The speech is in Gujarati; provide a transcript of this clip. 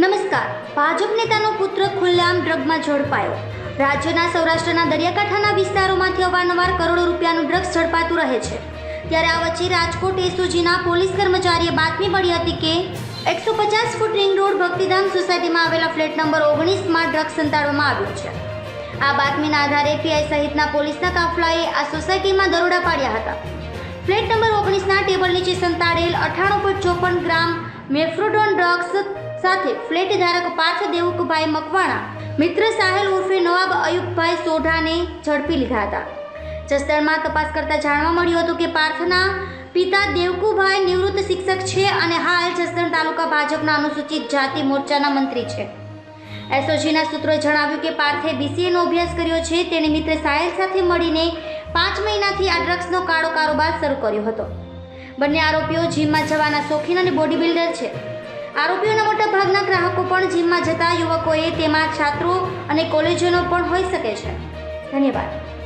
નમસ્કાર. ભાજપ નેતાનો પુત્ર ખુલ્લેઆમ ડ્રગમાં ઝડપાયો. રાજ્યના સૌરાષ્ટ્રના દરિયાકાંઠાના વિસ્તારોમાંથી અવારનવાર કરોડો રૂપિયાનું ડ્રગ્સ ઝડપાતું રહે છે. ત્યારે આ વચ્ચે રાજકોટ એસઓજીના પોલીસ કર્મચારીએ બાતમી મળી હતી કે, એકસો પચાસ ફૂટ રિંગ રોડ ભક્તિધામ સોસાયટીમાં આવેલા ફ્લેટ નંબર ઓગણીસમાં ડ્રગ્સ સંતાડવામાં આવ્યો છે. આ બાતમીના આધારે પીઆઈ સહિતના પોલીસના કાફલાએ આ સોસાયટીમાં દરોડા પાડ્યા હતા. ફ્લેટ નંબર ઓગણીસના ટેબલ નીચે સંતાડેલ અઠાણું પોઈન્ટ ચોપન ગ્રામ મેફ્રોડોન ડ્રગ્સ સાથે ફ્લેટ ધારક પાર્થ દેવુકભાઈ મકવાણા, મિત્ર સાહેલ ઉર્ફે નવાબ અયુબભાઈ સોઢાને ઝડપી લીધા હતા. જસદણમાં તપાસ કરતા જાણવા મળ્યું હતું કે પાર્થના પિતા દેવકુભાઈ નિવૃત્ત શિક્ષક છે અને હાલ જસદણ તાલુકા ભાજપના અનુસૂચિત જાતિ મોરચાના મંત્રી છે. એસઓજીના સૂત્રોએ જણાવ્યું કે પાર્થે બીસીએનો અભ્યાસ કર્યો છે તેણે મિત્ર સાહેલ સાથે મળીને પાંચ મહિનાથી આ ડ્રગ્સનો કાળો કારોબાર શરૂ કર્યો હતો. બંને આરોપીઓ જીમમાં જવાના શોખીન અને બોડી બિલ્ડર છે. આરોપીઓના મોટા ભાગના ગ્રાહકો પણ જીમમાં જતા યુવકોએ તેમાં છાત્રો અને કોલેજોનો પણ હોઈ શકે છે. ધન્યવાદ.